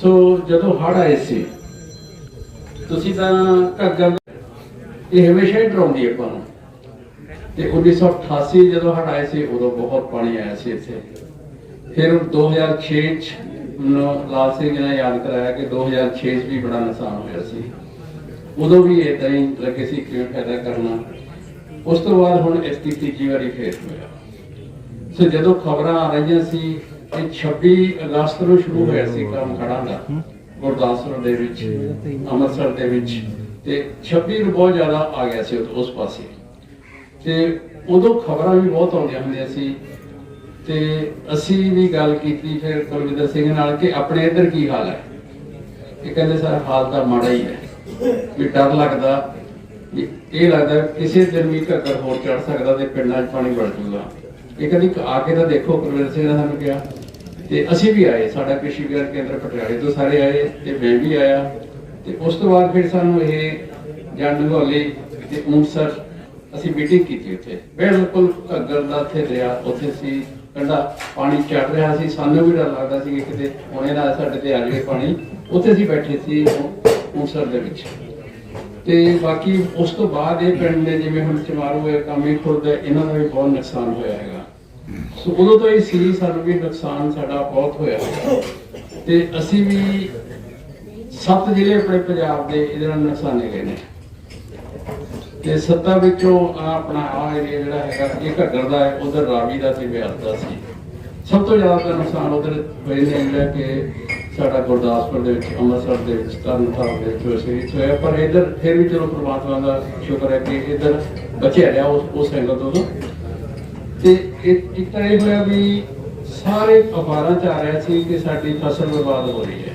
ਸੋ ਜਦੋਂ ਹੜ ਆਏ ਸੀ, ਤੁਸੀਂ ਤਾਂ ਘੱਗਰ ਇਹ ਹਮੇਸ਼ਾ ਹੀ ਡਰਾਉਂਦੀ ਹੈ ਆਪਾਂ ਨੂੰ। ਤੇ 1988 ਜਦੋਂ ਹੜ ਆਏ ਸੀ, ਉਦੋਂ ਬਹੁਤ ਪਾਣੀ ਆਇਆ ਸੀ ਇੱਥੇ। ਫਿਰ 2006 ਚ ਲਾਲ ਸਿੰਘ ਨੇ ਯਾਦ ਕਰਾਇਆ ਕਿ 2006 ਚ ਵੀ ਬੜਾ ਨੁਕਸਾਨ ਹੋਇਆ ਸੀ। ਉਦੋਂ ਵੀ ਇਦਾਂ ਹੀ ਲੱਗੇ ਸੀ ਕਿਵੇਂ ਫਾਇਦਾ ਕਰਨਾ। ਉਸ ਤੋਂ ਬਾਅਦ ਹੁਣ ਇਸ ਦੀ ਤੀਜੀ ਵਾਰੀ ਫੇਰ ਹੋਇਆ। ਸੋ ਜਦੋਂ ਖਬਰਾਂ ਆ ਰਹੀਆਂ ਸੀ ਕਿ 26 ਅਗਸਤ ਨੂੰ ਸ਼ੁਰੂ ਹੋਇਆ ਸੀ ਕੰਮ ਖੜਾ ਦਾ ਗੁਰਦਾਸਪੁਰ ਦੇ ਵਿੱਚ ਅੰਮ੍ਰਿਤਸਰ ਦੇ ਵਿੱਚ। ਤੇ 26 ਨੂੰ ਬਹੁਤ ਜ਼ਿਆਦਾ ਆ ਗਿਆ ਸੀ ਉਸ ਪਾਸੇ। ਤੇ ਉਦੋਂ ਖਬਰਾਂ ਵੀ ਬਹੁਤ ਆਉਂਦੀਆਂ ਹੁੰਦੀਆਂ ਸੀ। ਤੇ ਅਸੀਂ ਵੀ ਗੱਲ ਕੀਤੀ ਫਿਰ ਕੁਲਵਿੰਦਰ ਸਿੰਘ ਨਾਲ ਕਿ ਆਪਣੇ ਇੱਧਰ ਕੀ ਹਾਲ ਹੈ? ਇਹ ਕਹਿੰਦੇ ਸਰ ਹਾਲ ਤਾਂ ਮਾੜਾ ਹੀ ਹੈ। ਵੀ ਡਰ ਲੱਗਦਾ। ਇਹ ਲੱਗਦਾ ਕਿਸੇ ਦਿਨ ਵੀ ਘੱਗਰ ਹੋਰ ਚੜ ਸਕਦਾ ਤੇ ਪਿੰਡਾਂ 'ਚ ਪਾਣੀ ਵੜ ਜੂਗਾ। ਇਹ ਕਹਿੰਦੀ ਆ ਕੇ ਤਾਂ ਦੇਖੋ ਕੁਲਵਿੰਦਰ ਸਿੰਘ ਨੇ ਸਾਨੂੰ ਕਿਹਾ। ਤੇ ਅਸੀਂ ਵੀ ਆਏ, ਸਾਡਾ ਕ੍ਰਿਸ਼ੀ ਵਿਗਿਆਨ ਕੇਂਦਰ ਪਟਿਆਲੇ ਤੋਂ ਸਾਰੇ ਆਏ, ਤੇ ਮੈਂ ਵੀ ਆਇਆ। ਤੇ ਉਸ ਤੋਂ ਬਾਅਦ ਫਿਰ ਸਾਨੂੰ ਇਹ ਜੰਡਗੋਲੀ ਤੇ ਊਂਸਰ ਅਸੀਂ ਮੀਟਿੰਗ ਕੀਤੀ ਉੱਥੇ। ਬਿਲਕੁਲ ਘੱਗਰ ਦਾ ਇੱਥੇ ਦਰਿਆ, ਉੱਥੇ ਸੀ ਕੰਡਾ ਪਾਣੀ ਚੜ ਰਿਹਾ ਸੀ। ਸਾਨੂੰ ਵੀ ਡਰ ਲੱਗਦਾ ਸੀ ਕਿ ਕਿਤੇ ਹੁਣੇ ਨਾ ਸਾਡੇ ਤੇ ਆ ਜਾਵੇ ਪਾਣੀ। ਉੱਥੇ ਅਸੀਂ ਬੈਠੇ ਸੀ ਊਂਸਰ ਦੇ ਵਿੱਚ। ਤੇ ਬਾਕੀ ਉਸ ਤੋਂ ਬਾਅਦ ਇਹ ਪਿੰਡ ਦੇ ਜਿਵੇਂ ਹੁਣ ਚਮਾਰੂ ਹੈ ਕਾਮੀ ਖੁਰਦ ਹੈ, ਇਹਨਾਂ ਦਾ ਵੀ ਬਹੁਤ ਨੁਕਸਾਨ ਹੋਇਆ ਹੈਗਾ। ਸੋ ਉਦੋਂ ਤੋਂ ਹੀ ਸੀ ਸਾਨੂੰ ਵੀ ਨੁਕਸਾਨ ਸਾਡਾ ਬਹੁਤ ਹੋਇਆ ਤੇ ਅਸੀਂ ਵੀ ਸੱਤ ਜ਼ਿਲ੍ਹੇ ਆਪਣੇ ਪੰਜਾਬ ਦੇ ਇਹਦੇ ਨਾਲ ਨੁਕਸਾਨੇ ਗਏ ਨੇ। ਤੇ ਸੱਤਾ ਵਿੱਚੋਂ ਆਪਣਾ ਆ ਏਰੀਆ ਜਿਹੜਾ ਹੈਗਾ, ਇਹ ਘੱਗਰ ਦਾ ਹੈ, ਉਧਰ ਰਾਵੀ ਦਾ ਤੇ ਬਿਆਸ ਦਾ ਸੀ। ਸਭ ਤੋਂ ਜ਼ਿਆਦਾ ਤਾਂ ਨੁਕਸਾਨ ਉਧਰ ਹੋਏ ਨੇ ਜਿਹੜਾ ਕਿ ਸਾਡਾ ਗੁਰਦਾਸਪੁਰ ਦੇ ਵਿੱਚ, ਅੰਮ੍ਰਿਤਸਰ ਦੇ ਵਿੱਚ, ਤਰਨਤਾਰਨ ਦੇ ਵਿੱਚ ਹੋਇਆ ਹੋਇਆ। ਪਰ ਇਧਰ ਫਿਰ ਵੀ ਚਲੋ ਪ੍ਰਮਾਤਮਾ ਦਾ ਸ਼ੁਕਰ ਹੈ ਕਿ ਇਧਰ ਬਚਿਆ ਰਿਹਾ ਉਸ ਉਸ ਐਂਗਲ ਤੋਂ ਤਾਂ। ਇੱਕ ਤਾਂ ਇਹ ਹੋਇਆ ਵੀ ਸਾਰੇ ਅਖਬਾਰਾਂ 'ਚ ਆ ਰਿਹਾ ਸੀ ਕਿ ਸਾਡੀ ਫਸਲ ਬਰਬਾਦ ਹੋ ਰਹੀ ਹੈ।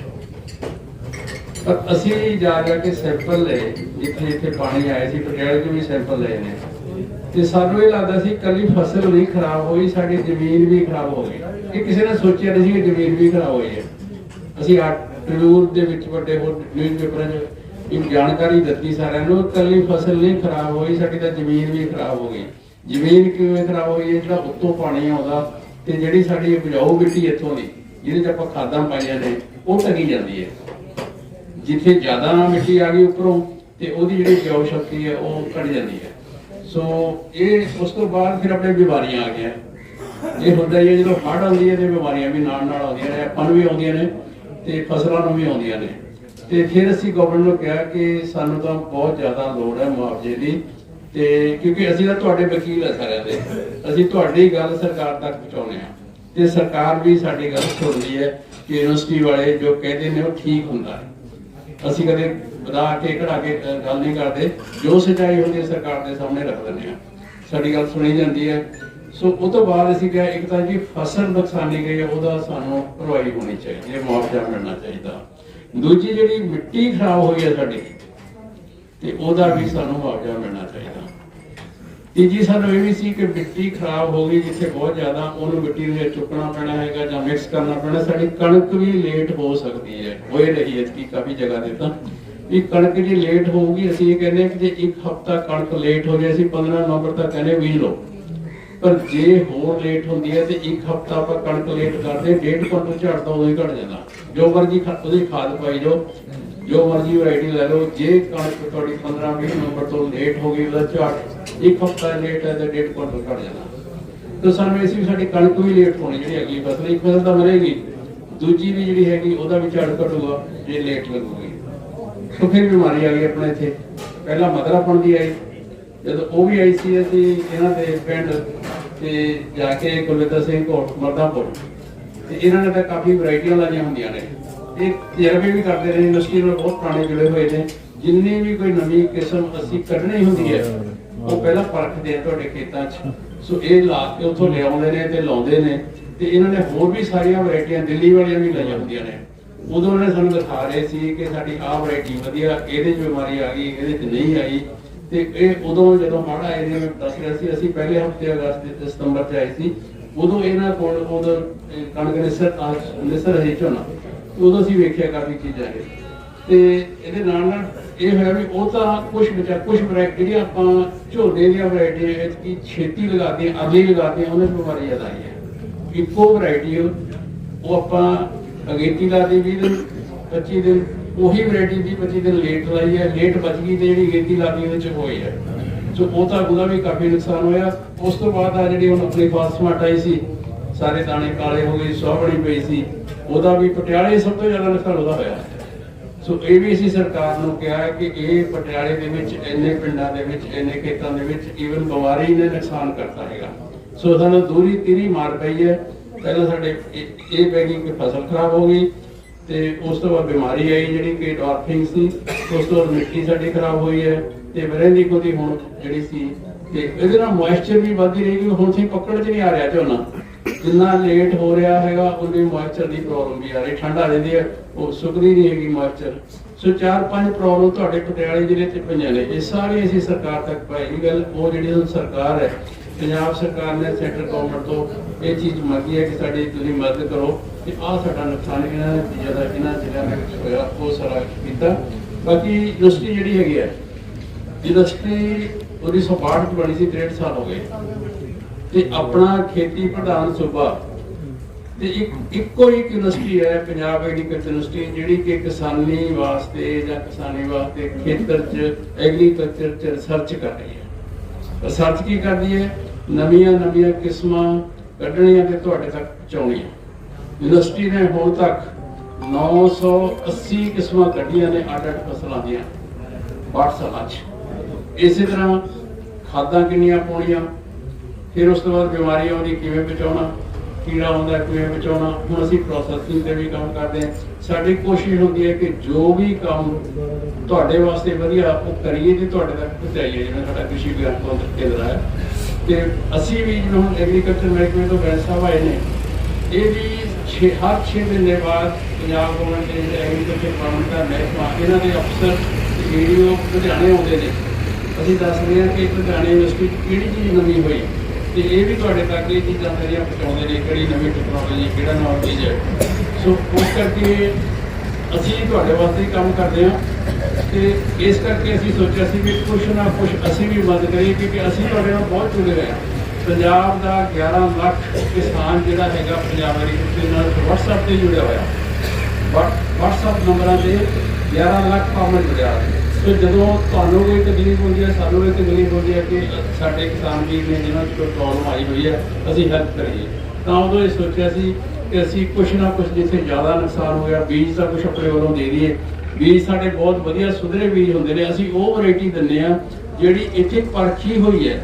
ਪਰ ਅਸੀਂ ਜਾ ਜਾ ਕੇ ਸੈਂਪਲ ਲਏ, ਜਿੱਥੇ ਜਿੱਥੇ ਪਾਣੀ ਆਇਆ ਸੀ, ਪਟਿਆਲੇ ਤੋਂ ਵੀ ਸੈਂਪਲ ਲਏ ਨੇ। ਤੇ ਸਾਨੂੰ ਇਹ ਲੱਗਦਾ ਸੀ ਕੱਲੀ ਫਸਲ ਨਹੀਂ ਖਰਾਬ ਹੋਈ, ਸਾਡੀ ਜ਼ਮੀਨ ਵੀ ਖਰਾਬ ਹੋ ਗਈ। ਇਹ ਕਿਸੇ ਨੇ ਸੋਚਿਆ ਨਹੀਂ ਸੀ ਕਿ ਜ਼ਮੀਨ ਵੀ ਖਰਾਬ ਹੋਈ ਹੈ। ਅਸੀਂ ਟਲੂਰ ਦੇ ਵਿੱਚ ਵੱਡੇ ਹੋਰ ਨਿਊਜ਼ ਪੇਪਰਾਂ 'ਚ ਇੱਕ ਜਾਣਕਾਰੀ ਦਿੱਤੀ ਸਾਰਿਆਂ ਨੂੰ ਕੱਲੀ ਫਸਲ ਨਹੀਂ ਖਰਾਬ ਹੋਈ, ਸਾਡੀ ਤਾਂ ਜ਼ਮੀਨ ਵੀ ਖਰਾਬ ਹੋ ਗਈ। ਜ਼ਮੀਨ ਕਿਵੇਂ ਖਰਾਬ ਹੋਈ ਹੈ, ਜਿਹੜਾ ਉੱਤੋਂ ਪਾਣੀ ਆਉਂਦਾ ਤੇ ਜਿਹੜੀ ਸਾਡੀ ਉਪਜਾਊ ਮਿੱਟੀ ਇੱਥੋਂ ਦੀ, ਜਿਹਦੇ 'ਚ ਆਪਾਂ ਖਾਦਾਂ ਪਾਈਆਂ ਨੇ, ਉਹ ਟਕੀ ਜਾਂਦੀ ਹੈ। ਜਿੱਥੇ ਜ਼ਿਆਦਾ ਮਿੱਟੀ ਆ ਗਈ ਉੱਪਰੋਂ ਤੇ ਉਹਦੀ ਜਿਹੜੀ ਉਪਜਾਊ ਸ਼ਕਤੀ ਹੈ, ਉਹ ਘਟ ਜਾਂਦੀ ਹੈ। ਸੋ ਇਹ ਉਸ ਤੋਂ ਬਾਅਦ ਫਿਰ ਆਪਣੇ ਬਿਮਾਰੀਆਂ ਆ ਗਈਆਂ। ਇਹ ਹੁੰਦਾ ਹੀ ਹੈ, ਜਦੋਂ ਹੜ੍ਹ ਆਉਂਦੀ ਹੈ ਤੇ ਬਿਮਾਰੀਆਂ ਵੀ ਨਾਲ ਨਾਲ ਆਉਂਦੀਆਂ ਨੇ, ਆਪਾਂ ਨੂੰ ਵੀ ਆਉਂਦੀਆਂ ਨੇ ਤੇ ਫਸਲਾਂ ਨੂੰ ਵੀ ਆਉਂਦੀਆਂ ਨੇ। ਤੇ ਫਿਰ ਅਸੀਂ ਗਵਰਨਮੈਂਟ ਨੂੰ ਕਿਹਾ ਕਿ ਸਾਨੂੰ ਤਾਂ ਬਹੁਤ ਜ਼ਿਆਦਾ ਲੋੜ ਹੈ ਮੁਆਵਜ਼ੇ ਦੀ। ਤੇ ਕਿਉਂਕਿ ਅਸੀਂ ਤਾਂ ਤੁਹਾਡੇ ਵਕੀਲ ਆ ਸਾਰਿਆਂ ਦੇ। ਅਸੀਂ ਤੁਹਾਡੀ ਗੱਲ ਸਰਕਾਰ ਤੱਕ ਪਹੁੰਚਾਉਣੇ ਆ ਤੇ ਸਰਕਾਰ ਵੀ ਸਾਡੀ ਗੱਲ ਸੁਣਦੀ ਹੈ ਕਿ ਯੂਨੀਵਰਸਿਟੀ ਵਾਲੇ ਜੋ ਕਹਿੰਦੇ ਨੇ ਉਹ ਠੀਕ ਹੁੰਦਾ ਹੈ। ਅਸੀਂ ਕਦੇ ਵਧਾ ਕੇ ਘੜਾ ਕੇ ਗੱਲ ਨਹੀਂ ਕਰਦੇ। ਜੋ ਸਚਾਈ ਹੁੰਦੀ ਹੈ ਸਰਕਾਰ ਦੇ ਸਾਹਮਣੇ ਰੱਖ ਦਿੰਦੇ ਆ ਸਾਡੀ ਗੱਲ ਸੁਣੀ ਜਾਂਦੀ ਹੈ। ਸੋ ਉਹ ਤੋਂ ਬਾਅਦ ਅਸੀਂ ਕਿਹਾ, ਇੱਕ ਤਾਂ ਜੀ ਫਸਲ ਨੁਕਸਾਨੀ ਗਈ ਹੈ, ਉਹਦਾ ਸਾਨੂੰ ਭਰਵਾਈ ਹੋਣੀ ਚਾਹੀਦੀ ਹੈ, ਮੁਆਵਜ਼ਾ ਮਿਲਣਾ ਚਾਹੀਦਾ। ਦੂਜੀ ਜਿਹੜੀ ਮਿੱਟੀ ਖਰਾਬ ਹੋਈ ਹੈ ਸਾਡੀ ਤੇ ਉਹਦਾ ਵੀ ਸਾਨੂੰ ਮੁਆਵਜ਼ਾ ਮਿਲਣਾ ਚਾਹੀਦਾ। ਤੀਜੀ ਸਾਨੂੰ ਇਹ ਵੀ ਸੀ ਕਿ ਮਿੱਟੀ ਖਰਾਬ ਹੋ ਗਈ ਜਿੱਥੇ ਬਹੁਤ ਜ਼ਿਆਦਾ ਉਹਨੂੰ ਮਿੱਟੀ ਨੂੰ ਚੁੱਕਣਾ ਪੈਣਾ ਹੈਗਾ ਜਾਂ ਮਿਕਸ ਕਰਨਾ ਪੈਣਾ, ਸਾਡੀ ਕਣਕ ਵੀ ਲੇਟ ਹੋ ਸਕਦੀ ਹੈ। ਹੋਏ ਰਹੀ ਹੈ ਕਿ ਕਾਫੀ ਜਗ੍ਹਾ ਤੇ ਤਾਂ। ਵੀ ਕਣਕ ਜੇ ਲੇਟ ਹੋਊਗੀ, ਅਸੀਂ ਇਹ ਕਹਿੰਦੇ ਕਿ ਜੇ ਇੱਕ ਹਫਤਾ ਕਣਕ ਲੇਟ ਹੋ ਜਾਏ ਅਸੀਂ 15 ਨਵੰਬਰ ਤੱਕ ਕਹਿੰਦੇ ਬੀਜ ਲਓ। ਪਰ ਜੇ ਹੋਰ ਲੇਟ ਹੁੰਦੀ ਹੈ, ਤੇ ਇੱਕ ਹਫਤਾ ਆਪਾਂ ਕਣਕ ਲੇਟ ਕਰਦੇ, ਡੇਢ ਕੁਇੰਟਲ ਝਾੜ ਤਾਂ ਉਦੋਂ ਹੀ ਘਟ ਜਾਂਦਾ। ਜੋ ਮਰਜ਼ੀ ਉਹਦੀ ਖਾਦ ਪਾਈ ਜਾਓ। ਜੋ ਮਰਜ਼ੀ ਵੈਰਾਈਟੀ ਲੈ ਲਓ, ਜੇ ਕਣਕ ਤੁਹਾਡੀ 15 20 ਨੰਬਰ ਤੋਂ ਲੇਟ ਹੋ ਗਈ ਉਹਦਾ ਝਾੜ ਇੱਕ ਹਫਤਾ ਲੇਟ ਹੈ ਤਾਂ ਡੇਢ ਕੁਇੰਟਲ ਘਟ ਜਾਣਾ ਤਾਂ ਸਾਨੂੰ ਇਹ ਵੀ ਸਾਡੀ ਕਣਕ ਵੀ ਲੇਟ ਹੋਣੀ ਜਿਹੜੀ ਅਗਲੀ ਫਸਲ ਇੱਕ ਫਸਲ ਤਾਂ ਮਰੇਗੀ, ਦੂਜੀ ਵੀ ਜਿਹੜੀ ਹੈਗੀ, ਉਹਦਾ ਵੀ ਝਾੜ ਘਟੂਗਾ, ਜੇ ਲੇਟ ਲੱਗੂਗੀ। ਸੋ ਫਿਰ ਬਿਮਾਰੀ ਆ ਗਈ ਆਪਣੇ ਇੱਥੇ। ਪਹਿਲਾਂ ਮਦਰਾ ਦੀ ਆਈ, ਜਦੋਂ ਉਹ ਵੀ ਆਈ ਸੀ ਅਸੀਂ ਇਹਨਾਂ ਦੇ ਪਿੰਡ ਤੇ ਜਾ ਕੇ ਕੁਲਵਿੰਦਰ ਸਿੰਘ ਕੋਟ ਮਰਦਾਪੁਰ। ਤੇ ਇਹਨਾਂ ਨੇ ਤਾਂ ਕਾਫੀ ਵੈਰਾਈਟੀਆਂ ਲਾਈਆਂ ਹੁੰਦੀਆਂ ਨੇ। ਇਹ ਤਜਰਬੇ ਵੀ ਕਰਦੇ ਰਹੇ ਯੂਨੀਵਰਸਿਟੀ ਨਾਲ ਬਹੁਤ ਪੁਰਾਣੇ ਜੁੜੇ ਹੋਏ ਨੇ। ਜਿੰਨੀ ਵੀ ਕੋਈ ਨਵੀਂ ਕਿਸਮ ਅਸੀਂ ਕੱਢਣੀ ਹੁੰਦੀ ਹੈ, ਉਹ ਪਹਿਲਾਂ ਪਰਖਦੇ ਆ ਤੁਹਾਡੇ ਖੇਤਾਂ 'ਚ। ਸੋ ਇਹ ਲਾ ਕੇ ਉੱਥੋਂ ਲਿਆਉਂਦੇ ਨੇ ਤੇ ਲਾਉਂਦੇ ਨੇ। ਤੇ ਇਹਨਾਂ ਨੇ ਹੋਰ ਵੀ ਸਾਰੀਆਂ ਵੈਰਾਈਟੀਆਂ ਦਿੱਲੀ ਵਾਲੀਆਂ ਵੀ ਲਾਈਆਂ ਹੁੰਦੀਆਂ ਨੇ। ਉਦੋਂ ਉਹਨੇ ਸਾਨੂੰ ਦਿਖਾ ਰਹੇ ਸੀ ਕਿ ਸਾਡੀ ਆਹ ਵੈਰਾਈਟੀ ਵਧੀਆ, ਇਹਦੇ 'ਚ ਬਿਮਾਰੀ ਆ ਗਈ, ਇਹਦੇ 'ਚ ਨਹੀਂ ਆਈ। ਤੇ ਇਹ ਉਦੋਂ ਜਦੋਂ ਮਾੜਾ ਆਏ ਨੇ ਦੱਸ ਰਿਹਾ ਸੀ, ਅਸੀਂ ਪਹਿਲੇ ਹਫ਼ਤੇ ਅਗਸਤ ਦੇ ਸਤੰਬਰ 'ਚ ਆਏ ਸੀ। ਉਦੋਂ ਇਹਨਾਂ ਕੋਲ ਉਦੋਂ, ਇਹ ਕਣਕ ਨਿਸਰ ਨਿਸਰ ਹੈ ਝੋਨਾ। ਉਦੋਂ ਅਸੀਂ ਵੇਖਿਆ ਕਾਫੀ ਚੀਜ਼ਾਂ ਇਹ। ਤੇ ਇਹਦੇ ਨਾਲ ਨਾਲ ਇਹ ਹੋਇਆ ਵੀ ਉਹ ਤਾਂ ਕੁਝ ਬਚਾ ਕੁਝ ਵੈਰਾਈਟੀ ਜਿਹੜੀਆਂ ਆਪਾਂ ਝੋਨੇ ਦੀਆਂ ਵੈਰਾਈਟੀਆਂ ਇਹ ਛੇਤੀ ਲਗਾਦੇ ਆ ਲਗਾਦੇ ਉਹਨਾਂ 'ਚ ਬਿਮਾਰੀ ਜ਼ਿਆਦਾ ਆਈ ਹੈ। ਇੱਕੋ ਵੈਰਾਈਟੀ ਉਹ ਆਪਾਂ ਅਗੇਤੀ ਲਾਦੀ 20 ਦਿਨ 25 ਦਿਨ, ਉਹੀ ਵੈਰਾਈਟੀ ਦੀ 25 ਦਿਨ ਲੇਟ ਲਾਈ ਹੈ ਲੇਟ ਬਚ ਗਈ ਤੇ ਜਿਹੜੀ ਅਗੇਤੀ ਲੱਗੀ ਉਹਦੇ ਚ ਹੋਈ ਹੈ। ਸੋ ਉਹ ਤਾਂ ਉਹਦਾ ਵੀ ਕਾਫੀ ਨੁਕਸਾਨ ਹੋਇਆ। ਉਸ ਤੋਂ ਬਾਅਦ ਆ ਜਿਹੜੀ ਹੁਣ ਆਪਣੀ ਫਾਸਮਟ ਆਈ ਸੀ, ਸਾਰੇ ਦਾਣੇ ਕਾਲੇ ਹੋ ਗਏ ਸੌ ਬਣੀ ਪਈ ਸੀ। ਉਹਦਾ ਵੀ ਪਟਿਆਲੇ ਸਭ ਤੋਂ ਜ਼ਿਆਦਾ ਨੁਕਸਾਨ ਉਹਦਾ ਹੋਇਆ ਸੋ ਇਹ ਵੀ ਅਸੀਂ ਸਰਕਾਰ ਨੂੰ ਕਿਹਾ ਹੈ ਕਿ ਇਹ ਪਟਿਆਲੇ ਦੇ ਵਿੱਚ, ਇੰਨੇ ਪਿੰਡਾਂ ਦੇ ਵਿੱਚ, ਇੰਨੇ ਖੇਤਾਂ ਦੇ ਵਿੱਚ ਈਵਨ ਬਿਮਾਰੀ ਨੇ ਨੁਕਸਾਨ ਕਰਤਾ ਹੈਗਾ। ਸੋ ਸਾਨੂੰ ਦੂਰੀ ਤੀਰੀ ਮਾਰ ਪਈ ਹੈ। ਪਹਿਲਾਂ ਸਾਡੇ ਇਹ- ਪੈ ਗਈ ਕਿ ਫਸਲ ਖਰਾਬ ਹੋ ਗਈ ਤੇ ਉਸ ਤੋਂ ਬਾਅਦ ਬਿਮਾਰੀ ਆਈ ਜਿਹੜੀ ਕਿ ਡਾਰਫਿੰਗ ਸੀ, ਉਸ ਤੋਂ ਬਾਅਦ ਮਿੱਟੀ ਸਾਡੀ ਖਰਾਬ ਹੋਈ ਹੈ ਤੇ ਬਰੇਂਦੀ ਕੋਦੀ ਹੁਣ ਜਿਹੜੀ ਸੀ ਤੇ ਇਹਦੇ ਨਾਲ ਮੋਇਸਚਰ ਵੀ ਵੱਧਦੀ ਰਹੀ ਕਿ ਹੁਣ ਸੀ ਪਕੜ 'ਚ ਨਹੀਂ ਆ ਰਿਹਾ ਝੋਨਾ। ਜਿੰਨਾ ਲੇਟ ਹੋ ਰਿਹਾ ਹੈਗਾ ਉਨੀ ਮੋਇਸਚਰ ਦੀ ਪ੍ਰੋਬਲਮ ਵੀ ਆ ਰਹੀ, ਠੰਡ ਆ ਹੈ, ਉਹ ਸੁੱਕਦੀ ਨਹੀਂ ਹੈਗੀ ਮੋਇਸਚਰ ਸੋ ਚਾਰ ਪੰਜ ਪ੍ਰੋਬਲਮ ਤੁਹਾਡੇ ਪਟਿਆਲੇ ਜ਼ਿਲ੍ਹੇ 'ਚ ਪਈਆਂ ਨੇ। ਇਹ ਸਾਰੀ ਅਸੀਂ ਸਰਕਾਰ ਤੱਕ ਪਾਈ ਗੱਲ, ਉਹ ਜਿਹੜੀ ਹੁਣ ਸਰਕਾਰ ਹੈ, ਪੰਜਾਬ ਸਰਕਾਰ ਨੇ ਸੈਂਟਰ ਗਵਰਨਮੈਂਟ ਤੋਂ ਇਹ ਚੀਜ਼ ਮੰਗੀ ਹੈ ਕਿ ਸਾਡੀ ਤੁਸੀਂ ਮਦਦ ਕਰੋ ਕਿ ਆਹ ਸਾਡਾ ਨੁਕਸਾਨ ਇਹਨਾਂ ਨੇ ਜ਼ਿਆਦਾ ਇਹਨਾਂ ਜ਼ਿਲ੍ਹਿਆਂ ਵਿੱਚ ਹੋਇਆ, ਉਹ ਸਾਰਾ ਕੀਤਾ। ਬਾਕੀ ਇੰਡਸਟਰੀ ਜਿਹੜੀ ਹੈਗੀ ਹੈ ਯੂਨੀਵਰਸਿਟੀ 1962 ਚ ਬਣੀ ਸੀ 63 ਸਾਲ ਹੋ ਗਏ। ਤੇ ਆਪਣਾ ਖੇਤੀ ਪ੍ਰਧਾਨ ਸੂਬਾ। ਤੇ ਇੱਕ, ਇੱਕੋ ਇੱਕ ਯੂਨੀਵਰਸਿਟੀ ਹੈ, ਪੰਜਾਬ ਐਗਰੀਕਲਚਰ ਯੂਨੀਵਰਸਿਟੀ ਜਿਹੜੀ ਕਿ ਕਿਸਾਨੀ ਵਾਸਤੇ ਜਾਂ ਕਿਸਾਨੀ ਵਾਸਤੇ ਖੇਤਰ 'ਚ ਐਗਰੀਕਲਚਰ 'ਚ ਰਿਸਰਚ ਕਰ ਰਹੀ ਹੈ। ਰਿਸਰਚ ਕੀ ਕਰਦੀ ਹੈ? ਨਵੀਆਂ ਨਵੀਆਂ ਕਿਸਮਾਂ ਕੱਢਣੀਆਂ ਤੇ ਤੁਹਾਡੇ ਤੱਕ ਪਹੁੰਚਾਉਣੀਆਂ। ਯੂਨੀਵਰਸਿਟੀ ਨੇ ਹੁਣ ਤੱਕ 980 ਕਿਸਮਾਂ ਕੱਢੀਆਂ ਨੇ ਅੱਡ ਅੱਡ ਫਸਲਾਂ ਦੀਆਂ 62 ਸਾਲਾਂ 'ਚ। ਇਸੇ ਤਰ੍ਹਾਂ ਖਾਦਾਂ ਕਿੰਨੀਆਂ ਪਾਉਣੀਆਂ? ਫਿਰ ਉਸ ਤੋਂ ਬਾਅਦ ਬਿਮਾਰੀ ਆਉਂਦੀ, ਕਿਵੇਂ ਬਚਾਉਣਾ, ਕੀੜਾ ਆਉਂਦਾ, ਕਿਵੇਂ ਬਚਾਉਣਾ, ਹੁਣ ਅਸੀਂ ਪ੍ਰੋਸੈਸਿੰਗ ਤੇ ਵੀ ਕੰਮ ਕਰਦੇ ਹਾਂ। ਸਾਡੀ ਕੋਸ਼ਿਸ਼ ਹੁੰਦੀ ਹੈ ਕਿ ਜੋ ਵੀ ਕੰਮ ਤੁਹਾਡੇ ਵਾਸਤੇ ਵਧੀਆ, ਉਹ ਕਰੀਏ ਤੇ ਤੁਹਾਡੇ ਤੱਕ ਪਹੁੰਚਾਈਏ, ਜਿਵੇਂ ਸਾਡਾ ਕ੍ਰਿਸ਼ੀ ਵਿਗਿਆਨ ਕੇਂਦਰ ਹੈ। ਤੇ ਅਸੀਂ ਵੀ ਜਿਵੇਂ ਹੁਣ ਐਗਰੀਕਲਚਰ ਮਹਿਕਮੇ ਤੋਂ ਬੈਂਸ ਸਾਹਿਬ ਆਏ ਨੇ, ਇਹ ਵੀ ਛੇ, ਹਰ 6 ਮਹੀਨੇ ਬਾਅਦ ਪੰਜਾਬ ਗਵਰਨਮੈਂਟ ਦੇ ਜਿਹੜੇ ਐਗਰੀਕਲਚਰ ਡਿਪਾਰਟਮੈਂਟ ਦਾ ਮਹਿਕਮਾ, ਇਹਨਾਂ ਦੇ ਅਫਸਰ ਵੀਡੀਓ ਲੁਧਿਆਣੇ ਆਉਂਦੇ ਨੇ। ਅਸੀਂ ਦੱਸਦੇ ਹਾਂ ਕਿ ਲੁਧਿਆਣੇ ਯੂਨੀਵਰਸਿਟੀ 'ਚ ਕਿਹੜੀ ਚੀਜ਼ ਨਵੀਂ ਹੋਈ? ਤੇ ਇਹ ਵੀ ਤੁਹਾਡੇ ਤੱਕ ਇਹ ਚੀਜ਼ਾਂ ਜਿਹੜੀਆਂ ਪਹੁੰਚਾਉਂਦੇ ਨੇ ਕਿਹੜੀ ਨਵੀਂ ਟੈਕਨੋਲੋਜੀ ਕਿਹੜਾ ਨਵਾਂ ਚੀਜ਼ ਹੈ। ਸੋ ਉਸ ਕਰਕੇ ਅਸੀਂ ਤੁਹਾਡੇ ਵਾਸਤੇ ਹੀ ਕੰਮ ਕਰਦੇ ਹਾਂ ਤੇ ਇਸ ਕਰਕੇ ਅਸੀਂ ਸੋਚਿਆ ਸੀ ਕਿ ਕੁਛ ਨਾ ਕੁਛ ਅਸੀਂ ਵੀ ਮਦਦ ਕਰੀਏ ਕਿਉਂਕਿ ਅਸੀਂ ਤੁਹਾਡੇ ਨਾਲ ਬਹੁਤ ਜੁੜੇ ਹੋਏ ਹਾਂ। ਪੰਜਾਬ ਦਾ 11 ਲੱਖ ਕਿਸਾਨ ਜਿਹੜਾ ਹੈਗਾ ਪੰਜਾਬ ਦੇ ਨਾਲ WhatsApp ਤੇ ਜੁੜਿਆ ਹੋਇਆ। ਵਟ WhatsApp ਨੰਬਰਾਂ ਤੇ 11 ਲੱਖ ਫਾਰਮਰ ਜੁੜਿਆ ਹੋਇਆ ਸੋ ਜਦੋਂ ਤੁਹਾਨੂੰ ਕੋਈ ਤਕਲੀਫ ਹੁੰਦੀ ਹੈ, ਸਾਨੂੰ ਇਹ ਤਕਲੀਫ ਹੁੰਦੀ ਹੈ ਕਿ ਸਾਡੇ ਕਿਸਾਨ ਵੀਰ ਨੇ ਜਿਹਨਾਂ ਨੂੰ ਕੋਈ ਪ੍ਰੋਬਲਮ ਆਈ ਹੋਈ ਹੈ, ਅਸੀਂ ਹੈਲਪ ਕਰੀਏ। ਤਾਂ ਉਦੋਂ ਇਹ ਸੋਚਿਆ ਸੀ ਕਿ ਅਸੀਂ ਕੁਛ ਨਾ ਕੁਛ ਜਿੱਥੇ ਜ਼ਿਆਦਾ ਨੁਕਸਾਨ ਹੋਇਆ ਬੀਜ ਦਾ ਕੁਛ ਆਪਣੇ ਵੱਲੋਂ ਦੇ ਦਈਏ। ਬੀਜ ਸਾਡੇ ਬਹੁਤ ਵਧੀਆ ਸੁਧਰੇ ਬੀਜ ਹੁੰਦੇ ਨੇ, ਅਸੀਂ ਉਹ ਵੈਰਾਈਟੀ ਦਿੰਦੇ ਆ ਜਿਹੜੀ ਇੱਥੇ ਪਰਖੀ ਹੋਈ ਹੈ।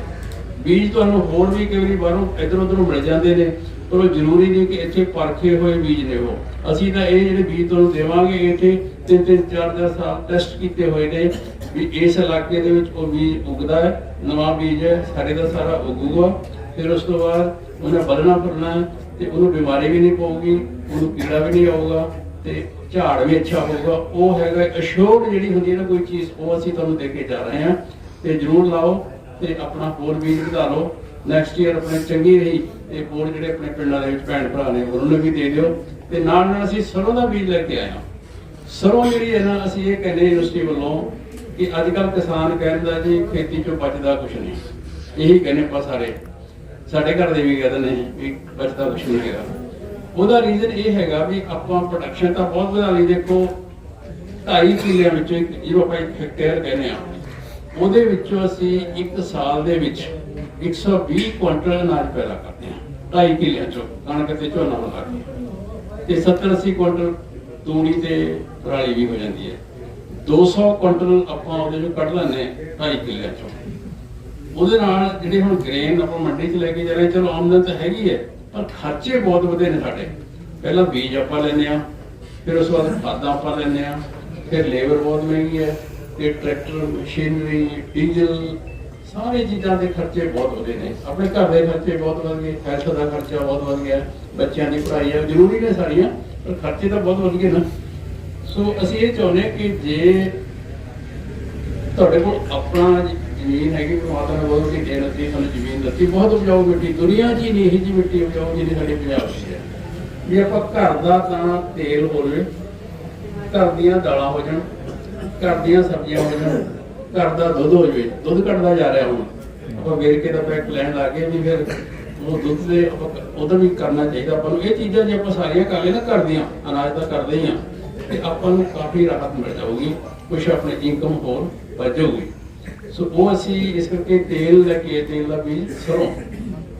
ਬੀਜ ਤੁਹਾਨੂੰ ਹੋਰ ਵੀ ਕਈ ਵਾਰੀ ਬਾਹਰੋਂ ਇਧਰ ਉਧਰੋਂ ਮਿਲ ਜਾਂਦੇ ਨੇ। ਪਰ ਜ਼ਰੂਰੀ ਨਹੀਂ ਕਿ ਇੱਥੇ ਪਰਖੇ ਹੋਏ ਬੀਜ ਨੇ ਉਹ ਅਸੀਂ ਤਾਂ ਇਹ ਜਿਹੜੇ ਬੀਜ ਤੁਹਾਨੂੰ ਦੇਵਾਂਗੇ ਇੱਥੇ ਤਿੰਨ ਤਿੰਨ ਚਾਰ ਚਾਰ ਸਾਲ ਟੈਸਟ ਕੀਤੇ ਹੋਏ ਨੇ ਵੀ ਇਸ ਇਲਾਕੇ ਦੇ ਵਿੱਚ ਉਹ ਬੀਜ ਉਗਦਾ ਹੈ, ਨਵਾਂ ਬੀਜ ਹੈ, ਸਾਡੇ ਦਾ ਸਾਰਾ ਉਗੂਗਾ। ਫਿਰ ਉਸ ਤੋਂ ਬਾਅਦ ਉਹਨੇ ਵਧਣਾ ਫੁੱਲਣਾ ਤੇ ਉਹਨੂੰ ਬਿਮਾਰੀ ਵੀ ਨਹੀਂ ਪਊਗੀ, ਉਹਨੂੰ ਕੀੜਾ ਵੀ ਨਹੀਂ ਆਊਗਾ ਤੇ ਝਾੜ ਵੀ ਅੱਛਾ ਹੋਊਗਾ। ਉਹ ਹੈਗਾ ਅਸ਼ੋਰਡ ਜਿਹੜੀ ਹੁੰਦੀ ਹੈ ਨਾ ਕੋਈ ਚੀਜ਼, ਉਹ ਅਸੀਂ ਤੁਹਾਨੂੰ ਦੇ ਕੇ ਜਾ ਰਹੇ ਹਾਂ। ਤੇ ਜਰੂਰ ਲਾਓ ਤੇ ਆਪਣਾ ਹੋਰ ਬੀਜ ਵਧਾ ਲਓ। ਨੈਕਸਟ ਈਅਰ ਆਪਣੇ ਚੰਗੀ ਰਹੀ ਤੇ ਹੋਰ ਜਿਹੜੇ ਆਪਣੇ ਪਿੰਡਾਂ ਦੇ ਵਿੱਚ ਭੈਣ ਭਰਾ ਨੇ ਉਹਨਾਂ ਨੂੰ ਵੀ ਦੇ ਦਿਓ। ਤੇ ਨਾਲ ਨਾਲ ਅਸੀਂ ਸਰੋਂ ਦਾ ਬੀਜ ਲੈ ਕੇ ਆਏ ਸਰੋਂ ਜਿਹੜੀ ਹੈ ਨਾ, ਅਸੀਂ ਇਹ ਕਹਿੰਦੇ ਯੂਨੀਵਰਸਿਟੀ ਵੱਲੋਂ ਕਿ ਅੱਜ ਕੱਲ ਕਿਸਾਨ ਕਹਿੰਦਾ ਜੀ, ਖੇਤੀ ਚੋਂ ਬਚਦਾ ਕੁਝ ਨਹੀਂ। ਇਹੀ ਕਹਿੰਦੇ ਆਪਾਂ ਸਾਰੇ। ਸਾਡੇ ਘਰ ਦੇ ਵੀ ਕਹਿੰਦੇ ਨੇ ਵੀ ਬਚਦਾ ਕੁਝ ਨਹੀਂ ਹੈਗਾ। ਉਹਦਾ ਰੀਜ਼ਨ ਇਹ ਹੈਗਾ ਵੀ ਆਪਾਂ ਪ੍ਰੋਡਕਸ਼ਨ ਤਾਂ ਬਹੁਤ ਵਧਾ ਲਈ। ਦੇਖੋ 2.5 ਕਿਲਿਆਂ ਵਿੱਚੋਂ ਇੱਕ ਜਿਹਨੂੰ ਆਪਾਂ ਇੱਕ ਹੈਕਟੇਅਰ ਕਹਿੰਦੇ ਆ ਉਹਦੇ ਵਿੱਚੋਂ ਅਸੀਂ ਇੱਕ ਸਾਲ ਦੇ ਵਿੱਚ 120 ਕੁਇੰਟਲ ਅਨਾਜ ਪੈਦਾ ਕਰਦੇ ਹਾਂ 2.5 ਕਿੱਲਿਆਂ ਚੋਂ, ਕਣਕ ਤੇ ਝੋਨਾ ਲਗਾ ਕੇ। ਤੇ 70 80 ਕੁਇੰਟਲ ਤੂੜੀ ਤੇ ਪਰਾਲੀ ਵੀ ਹੋ ਜਾਂਦੀ ਹੈ। 200 ਕੁਇੰਟਲ ਆਪਾਂ ਉਹਦੇ ਚੋਂ ਕੱਢ ਲੈਂਦੇ 2.5 ਕਿੱਲਿਆਂ ਚੋਂ। ਉਹਦੇ ਨਾਲ ਜਿਹੜੇ ਹੁਣ ਗ੍ਰੇਨ ਆਪਾਂ ਮੰਡੀ 'ਚ ਲੈ ਕੇ ਜਾ ਰਹੇ ਚਲੋ ਆਮਦਨ ਤਾਂ ਹੈਗੀ ਹੈ, ਪਰ ਖਰਚੇ ਬਹੁਤ ਵਧੇ ਨੇ ਸਾਡੇ। ਪਹਿਲਾਂ ਬੀਜ ਆਪਾਂ ਲੈਂਦੇ ਆ ਫਿਰ ਉਸ ਤੋਂ ਬਾਅਦ ਖਾਦਾਂ ਆਪਾਂ ਲੈਂਦੇ ਆ ਫਿਰ ਲੇਬਰ ਬਹੁਤ ਮਹਿੰਗੀ ਹੈ, ਤੇ ਟਰੈਕਟਰ, ਮਸ਼ੀਨਰੀ, ਡੀਜ਼ਲ ਸਾਰੇ ਚੀਜ਼ਾਂ ਦੇ ਖਰਚੇ ਬਹੁਤ ਵਧੇ ਨੇ। ਆਪਣੇ ਘਰ ਦੇ ਖਰਚੇ ਬਹੁਤ ਵਧ ਗਏ ਹੈਲਥ ਦਾ ਖਰਚਾ ਬਹੁਤ ਵਧ ਗਿਆ, ਬੱਚਿਆਂ ਦੀ ਪੜ੍ਹਾਈ ਹੈ ਜ਼ਰੂਰੀ ਨੇ ਸਾਰੀਆਂ, ਪਰ ਖਰਚੇ ਤਾਂ ਬਹੁਤ ਵਧ ਗਏ ਨਾ। ਸੋ ਅਸੀਂ ਇਹ ਚਾਹੁੰਦੇ ਹਾਂ ਕਿ ਜੇ ਤੁਹਾਡੇ ਕੋਲ ਆਪਣਾ ਜ਼ਮੀਨ ਹੈਗੀ ਪਰਮਾਤਮਾ ਨੇ ਬਹੁਤ ਵੱਡੀ ਦੇਣ ਦਿੱਤੀ ਤੁਹਾਨੂੰ ਜ਼ਮੀਨ ਦਿੱਤੀ, ਬਹੁਤ ਉਪਜਾਊ ਮਿੱਟੀ, ਦੁਨੀਆ 'ਚ ਹੀ ਨਹੀਂ ਇਹੀ ਜਿਹੀ ਮਿੱਟੀ ਉਪਜਾਊ ਜਿਹੜੀ ਸਾਡੇ ਪੰਜਾਬ 'ਚ ਹੈ। ਵੀ ਆਪਾਂ ਘਰ ਦਾ ਤਾਂ ਤੇਲ ਹੋਵੇ ਘਰ ਦੀਆਂ ਦਾਲਾਂ ਹੋ ਜਾਣ, ਘਰ ਦੀਆਂ ਸਬਜ਼ੀਆਂ ਹੋ ਜਾਣ ਘਰ ਦਾ ਦੁੱਧ ਹੋ ਜਾਵੇ। ਦੁੱਧ ਘਟਦਾ ਜਾ ਰਿਹਾ ਹੁਣ। ਆਪਾਂ ਵੇਰਕੇ ਦਾ ਪੈਕ ਲੈਣ ਲੱਗੇ ਵੀ ਫਿਰ ਉਹ ਦੁੱਧ ਦੇ ਉਹਦਾ ਵੀ ਕਰਨਾ ਚਾਹੀਦਾ। ਆਪਾਂ ਨੂੰ ਇਹ ਚੀਜ਼ਾਂ ਜੇ ਆਪਾਂ ਸਾਰੀਆਂ ਕਰ ਲਏ ਨਾ ਅਨਾਜ ਤਾਂ ਕਰਦੇ ਹੀ ਆ, ਤੇ ਆਪਾਂ ਨੂੰ ਕਾਫੀ ਰਾਹਤ ਮਿਲ ਜਾਊਗੀ। ਕੁਝ ਆਪਣੀ ਇਨਕਮ ਹੋਰ ਵੱਧ ਜਾਊਗੀ। ਸੋ ਉਹ ਅਸੀਂ ਇਸ ਕਰਕੇ ਤੇਲ ਲੈ ਕੇ ਤੇਲ ਦਾ ਬੀਜ ਸਰੋਂ।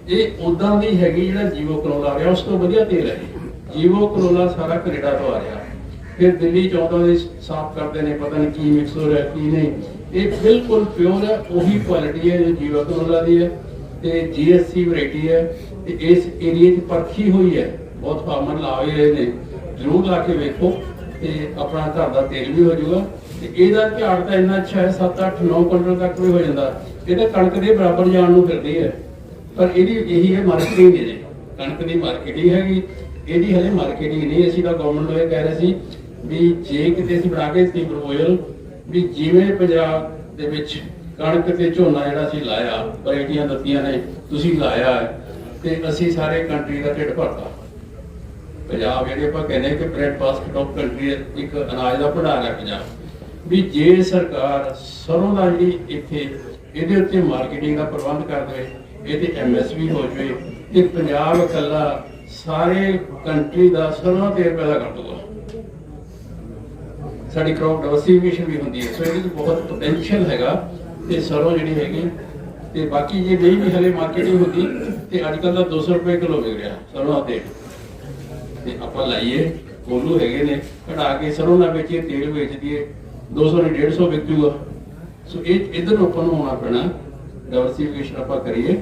ਇਹ ਉਦਾਂ ਦੀ ਹੈਗੀ ਜਿਹੜਾ ਜੀਵੋ ਕਰੋਲਾ ਆ ਰਿਹਾ, ਉਸ ਤੋਂ ਵਧੀਆ ਤੇਲ ਹੈ। ਜੀਵੋ ਕਰੋਲਾ ਸਾਰਾ ਕੈਨੇਡਾ ਤੋਂ ਆ ਰਿਹਾ। ਫਿਰ ਦਿੱਲੀ ਚ ਆਉਂਦਾ ਦੇ ਸਾਫ਼ ਕਰਦੇ ਨੇ, ਪਤਾ ਨਹੀਂ ਕੀ ਮਿਕਸ ਹੋ ਰਿਹਾ, ਕੀ ਨਹੀਂ। ਇਹ ਬਿਲਕੁਲ ਪਿਓਰ ਹੈ, ਉਹੀ ਕੁਆਲਿਟੀ ਹੈ ਜੋ ਜੀਵੋ ਕਰੋਲਾ ਦੀ ਹੈ, ਤੇ ਜੀਐਸਸੀ ਵੈਰਾਈਟੀ ਹੈ, ਤੇ ਇਸ ਏਰੀਆ 'ਚ ਪਰਖੀ ਹੋਈ ਹੈ, ਬਹੁਤ ਫਾਰਮਰ ਲਾਏ ਰਹੇ ਨੇ, ਜ਼ਰੂਰ ਲਾ ਕੇ ਵੇਖੋ, ਤੇ ਆਪਣਾ ਘਰ ਦਾ ਤੇਲ ਵੀ ਹੋ ਜਾਊਗਾ, ਤੇ ਇਹਦਾ ਝਾੜ ਤਾਂ ਇੰਨਾ ਅੱਛਾ ਹੈ 7 8 9 ਕੁਇੰਟਲ ਤੱਕ ਵੀ ਹੋ ਜਾਂਦਾ, ਇਹ ਤਾਂ ਕਣਕ ਦੇ ਬਰਾਬਰ ਜਾਣ ਨੂੰ ਫਿਰਦੀ ਹੈ, ਪਰ ਇਹਦੀ ਇਹੀ ਹੈ ਮਾਰਕੀਟਿੰਗ ਦੀ ਕਣਕ ਦੀ ਮਾਰਕੀਟਿੰਗ ਹੈਗੀ, ਇਹਦੀ ਹਲੇ ਮਾਰਕੀਟਿੰਗ ਨਹੀਂ, ਅਸੀਂ ਤਾਂ ਗਵਰਨਮੈਂਟ ਨੂੰ ਇਹ ਕਹਿ ਰਹੇ ਸੀ, ਵੀ ਜੇ ਕਿਤੇ ਅਸੀਂ ਬਣਾ ਕੇ ਸੀ ਪ੍ਰਪੋਜ਼ਲ ਵੀ ਜਿਵੇਂ ਪੰਜਾਬ ਦੇ ਵਿੱਚ ਕਣਕ ਤੇ ਝੋਨਾ ਜਿਹੜਾ ਅਸੀਂ ਲਾਇਆ ਵੈਰਾਈਟੀਆਂ ਦਿੱਤੀਆਂ ਨੇ ਤੁਸੀਂ ਲਾਇਆ ਹੈ, ਤੇ ਅਸੀਂ ਸਾਰੇ ਕੰਟਰੀ ਦਾ ਢਿੱਡ ਭਰਤਾ। ਪੰਜਾਬ ਜਿਹੜੇ ਆਪਾਂ ਕਹਿੰਦੇ ਕਿ ਬ੍ਰੈਡ ਬਾਸਕਟ ਆਫ ਕੰਟਰੀ ਇੱਕ ਅਨਾਜ ਦਾ ਭੰਡਾਰ ਹੈ ਪੰਜਾਬ। ਵੀ ਜੇ ਸਰਕਾਰ ਸਰੋਂ ਦਾ ਜਿਹੜੀ ਇੱਥੇ ਇਹਦੇ ਉੱਤੇ ਮਾਰਕੀਟਿੰਗ ਦਾ ਪ੍ਰਬੰਧ ਕਰ ਦੇਵੇ ਇਹਦੇ ਐਮਐਸਪੀ ਹੋ ਜਾਵੇ ਤੇ ਪੰਜਾਬ ਇਕੱਲਾ ਸਾਰੇ ਕੰਟਰੀ ਦਾ ਸਰੋਂ ਦਾ ਤੇਲ ਪੈਦਾ ਕਰ ਦੂਗਾ ਸਾਡੀ ਕ੍ਰੌਪ ਡਾਈਵਰਸਿਫਿਕੇਸ਼ਨ ਵੀ ਹੁੰਦੀ ਹੈ। ਸੋ ਇਹਦੇ ਵਿੱਚ ਬਹੁਤ ਪੋਟੈਂਸ਼ੀਅਲ ਹੈਗਾ ਤੇ ਸਰੋਂ ਜਿਹੜੀ ਹੈਗੀ, ਤੇ ਬਾਕੀ ਜੇ ਨਹੀਂ ਵੀ ਹਲੇ ਮਾਰਕੀਟਿੰਗ ਹੁੰਦੀ, ਤੇ ਅੱਜ ਕੱਲ ਦਾ 200 ਰੁਪਏ ਕਿਲੋ ਵਿਕ ਰਿਹਾ ਸਰੋਂ ਦਾ ਤੇਲ। ਤੇ ਆਪਾਂ ਲਾਈਏ, ਕੋਲੂ ਹੈਗੇ ਨੇ, ਕਢਾ ਕੇ ਸਰੋਂ ਨਾਲ ਵੇਚੀਏ, ਤੇਲ ਵੇਚ ਦਈਏ 200 ਨੇ 150 ਵਿਕ ਜੂਗਾ। ਸੋ ਇਹ ਇਧਰ ਆਪਾਂ ਨੂੰ ਆਉਣਾ ਪੈਣਾ ਡਾਈਵਰਸਿਫਿਕੇਸ਼ਨ ਆਪਾਂ ਕਰੀਏ।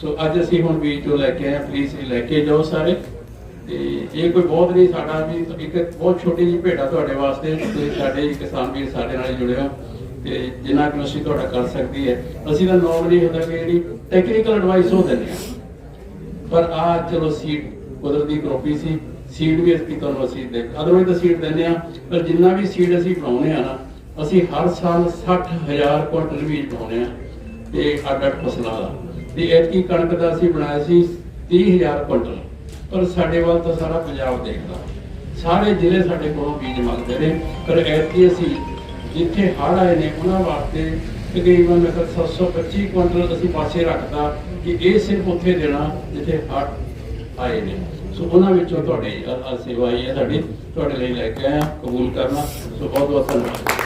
ਸੋ ਅੱਜ ਅਸੀਂ ਹੁਣ ਬੀਜ ਜੋ ਲੈ ਕੇ ਆਏ ਪਲੀਜ਼ ਇਹ ਲੈ ਕੇ ਜਾਓ ਸਾਰੇ। ਤੇ ਇਹ ਕੋਈ ਬਹੁਤ ਨਹੀਂ, ਸਾਡਾ ਵੀ ਇੱਕ ਬਹੁਤ ਛੋਟੀ ਜਿਹੀ ਭੇਟਾ ਤੁਹਾਡੇ ਵਾਸਤੇ ਤੁਸੀਂ ਸਾਡੇ ਕਿਸਾਨ ਵੀਰ ਸਾਡੇ ਨਾਲ ਜੁੜੇ ਹੋ ਤੇ ਜਿੰਨਾ ਕਿ ਅਸੀਂ ਤੁਹਾਡਾ ਕਰ ਸਕਦੀ ਹੈ। ਅਸੀਂ ਤਾਂ ਨੋਰਮਲੀ ਹੁੰਦਾ ਕਿ ਜਿਹੜੀ ਟੈਕਨੀਕਲ ਐਡਵਾਈਸ ਉਹ ਦਿੰਦੇ ਆ। ਪਰ ਆ ਚਲੋ ਸੀਡ ਕੁਦਰਤੀ ਕਰੋਪੀ ਸੀ ਸੀਡ ਵੀ ਅਸੀਂ ਤੁਹਾਨੂੰ ਅਸੀਂ ਦੇ ਅਦਰਵਾਈਜ਼ ਤਾਂ ਸੀਡ ਦਿੰਦੇ ਆ, ਪਰ ਜਿੰਨਾ ਵੀ ਸੀਡ ਅਸੀਂ ਬਣਾਉਨੇ ਆ ਨਾ, ਅਸੀਂ ਹਰ ਸਾਲ 60000 ਕੁਇੰਟਲ ਬੀਜ ਬਣਾਉਨੇ ਆ ਤੇ ਅੱਡ ਅੱਡ ਫਸਲਾਂ ਦਾ। ਤੇ ਐਤਕੀ ਕਣਕ ਦਾ ਅਸੀਂ ਬਣਾਇਆ ਸੀ 30000 ਕੁਇੰਟਲ। ਪਰ ਸਾਡੇ ਵੱਲ ਤਾਂ ਸਾਰਾ ਪੰਜਾਬ ਦੇਖਦਾ। ਸਾਰੇ ਜ਼ਿਲ੍ਹੇ ਸਾਡੇ ਕੋਲੋਂ ਬੀਜ ਮੰਗਦੇ ਨੇ। ਪਰ ਐਤਕੀ ਅਸੀਂ ਜਿੱਥੇ ਹੜ੍ਹ ਆਏ ਨੇ, ਉਹਨਾਂ ਵਾਸਤੇ ਤਕਰੀਬਨ ਮੈਂ ਕਿਹਾ 725 ਕੁਇੰਟਲ ਅਸੀਂ ਪਾਸੇ ਰੱਖਦਾ ਕਿ ਇਹ ਸਿਰਫ ਉੱਥੇ ਦੇਣਾ ਜਿੱਥੇ ਹੜ ਆਏ ਨੇ। ਸੋ ਉਹਨਾਂ ਵਿੱਚੋਂ ਤੁਹਾਡੀ ਅ- ਸੇਵਾ ਹੀ ਹੈ ਸਾਡੀ ਤੁਹਾਡੇ ਲਈ ਲੈ ਕੇ ਆਇਆ, ਕਬੂਲ ਕਰਨਾ। ਸੋ ਬਹੁਤ ਬਹੁਤ ਧੰਨਵਾਦ।